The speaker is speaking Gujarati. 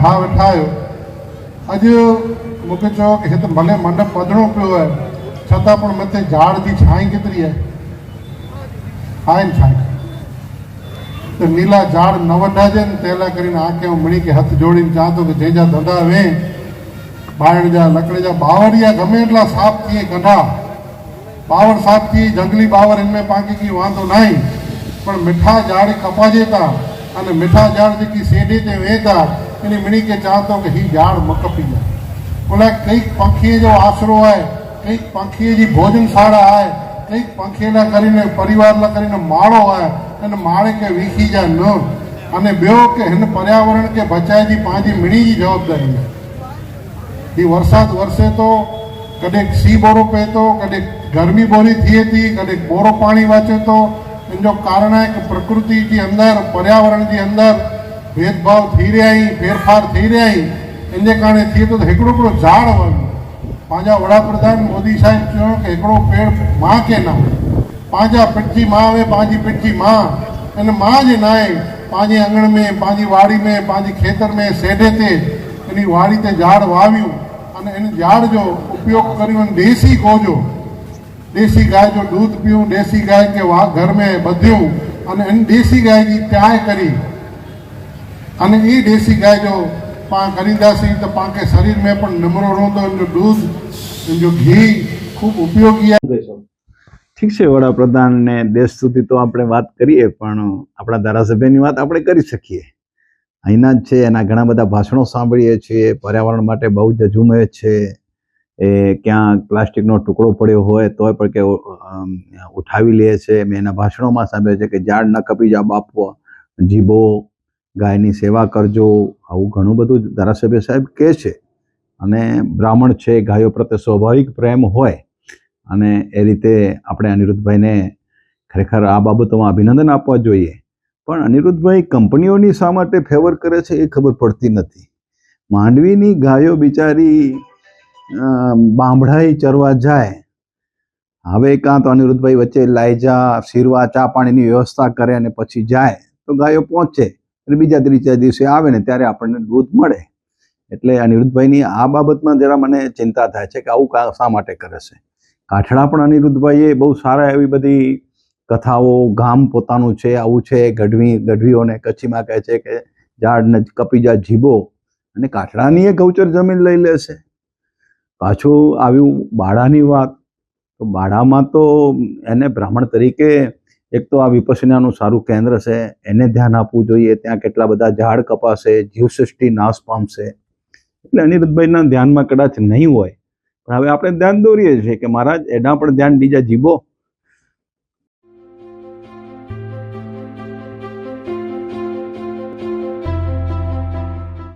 ઠાવ ઠાવ આજે मूंखे चयो की हिते भले मंडप पधिणो पियो आहे छता पण मथे झाड़ जी छांई केतिरी आहे आहिनि छांई त नीला झाड़ न वॾाइजनि तंहिं लाइ करे आखे ऐं मणी खे हथ जोड़ीनि चवां थो की जंहिंजा धंधा वेह ॿाहिरि जा लकड़े जा बावर या गमे एटला साफ़ थिए गंढा बावर साफ़ थी जंगली बावर हिन में पंहिंजे की वांदो न आहे पर मिठा झाड़ कपाइजे था अने मिठा झाड़ जेकी सेडे ते वेह था इन मिड़ी खे चवां थो की हीअ ॼाण मकफ़ी आहे उन कई पंखीअ जो आसिरो आहे कई पंखीअ जी भोजनशाला आहे कई पंखीअ लाइ કરીને परिवार लाइ કરીને માળો आहे અને માળે કે વીખી જાય ન અને ॿियो કે हिन पर्यावरण खे बचाइण जी पंहिंजी मिड़ी जी जवाबदारी आहे हीउ वरसाद वरसे थो कॾहिं सी बोरो पए थो कॾहिं गर्मी बोरी थिए थी कॾहिं बोरो पाणी वाचे थो इन जो कारणु आहे की प्रकृति जे अंदरि पर्यावरण जे अंदरि ભેદભાવ થઈ રહ્યા અહીં, ફેરફાર થઈ રહ્યા અહીં. એને કારણે થઈએ તો હિકડો હિકડો ઝાડ હોય પાંજા વડાપ્રધાન મોદી સાહેબ ચયો કે હિકડો પેડમાં કે ના પાંજા પેટજી માં આવે, પાંજી પેટજી માં. અને માં જ નાય પાંજી આંગણ મેં, પાંજી વાડી મેં, પાંજી ખેતર મેં, શેઢે તે. એની વાડી તે ઝાડ વાવ્યું. અને એને ઝાડ જો ઉપયોગ કર્યો અને દેશી ગોજો. દેશી ગાય જો દૂધ પીવું, દેશી ગાય કે ઘર મેં બધ્યું. અને એની દેશી ગાયની ત્યાય કરી. અને એ દેશી ગાય जो पाण करींदासीं त पाण शरीर में पण निमरो रहंदो इन जो दूध इन जो घी ખૂબ ઉપયોગી आहे ઠીક છે વડાપ્રધાન ને દેશ સુધી તો આપણે વાત કરીએ પણ આપણા ધારાસભ્યની વાત આપણે કરી શકીએ અહીંના જ છે એના ઘણા બધા ભાષણો સાંભળીએ છીએ પર્યાવરણ માટે બહુ જ ઝુમે છે એ ક્યાં પ્લાસ્ટિકનો ટુકડો પડ્યો હોય તોય પણ કે અમ, ઉઠાવી લે છે મેં એના ભાષણોમાં સાંભળ્યું છે કે ઝાડ ન કપી જા બાપો જીભો ગાયની સેવા કરજો. આવું ઘણું બધું ધારાસભ્ય સાહેબ કહે છે. અને બ્રાહ્મણ છે, ગાયો પ્રત્યે સ્વાભાવિક પ્રેમ હોય અને એ રીતે આપણે અનિરુદ્ધભાઈને ખરેખર આ બાબતોમાં અભિનંદન આપવા જોઈએ. પણ અનિરુદ્ધભાઈ કંપનીઓની શા માટે ફેવર કરે છે એ ખબર પડતી નથી. માંડવીની ગાયો બિચારી બાંભળાઈ ચરવા જાય. હવે કાં તો અનિરુદ્ધભાઈ વચ્ચે લાયજા, શીરવા, ચા પાણીની વ્યવસ્થા કરે અને પછી જાય. તો ગાયો પહોંચે. અને બીજા ત્રીજા દિવસે આવે ને ત્યારે આપણને દૂધ મળે. એટલે અનિરુદ્ધભાઈની આ બાબતમાં જરા મને ચિંતા થાય છે કે આવું શા માટે કરે છે? કાઠડા પણ અનિરુદ્ધભાઈએ બહુ સારા એવી બધી કથાઓ, ગામ પોતાનું છે, આવું છે, ગઢવી, ગઢવીઓને કચ્છીમાં કહે છે કે ઝાડને કપી જા જીબો અને કાઠડાની એ ગૌચર જમીન લઈ લેશે પાછું આવ્યું બાળાની વાત. તો બાળામાં તો એને બ્રાહ્મણ તરીકે એક તો આ વિપસનાનું સારું કેન્દ્ર છે, એને ધ્યાન આપવું જોઈએ, ત્યાં કેટલા બધા ઝાડ કપાશે, જીવસૃષ્ટિ નાશ પામશે. એટલે અનિરુદ્ધભાઈના ધ્યાનમાં કદાચ નહીં હોય, પણ હવે આપણે ધ્યાન દોરીએ છીએ કે મહારાજ એના પણ ધ્યાન બીજા જીવો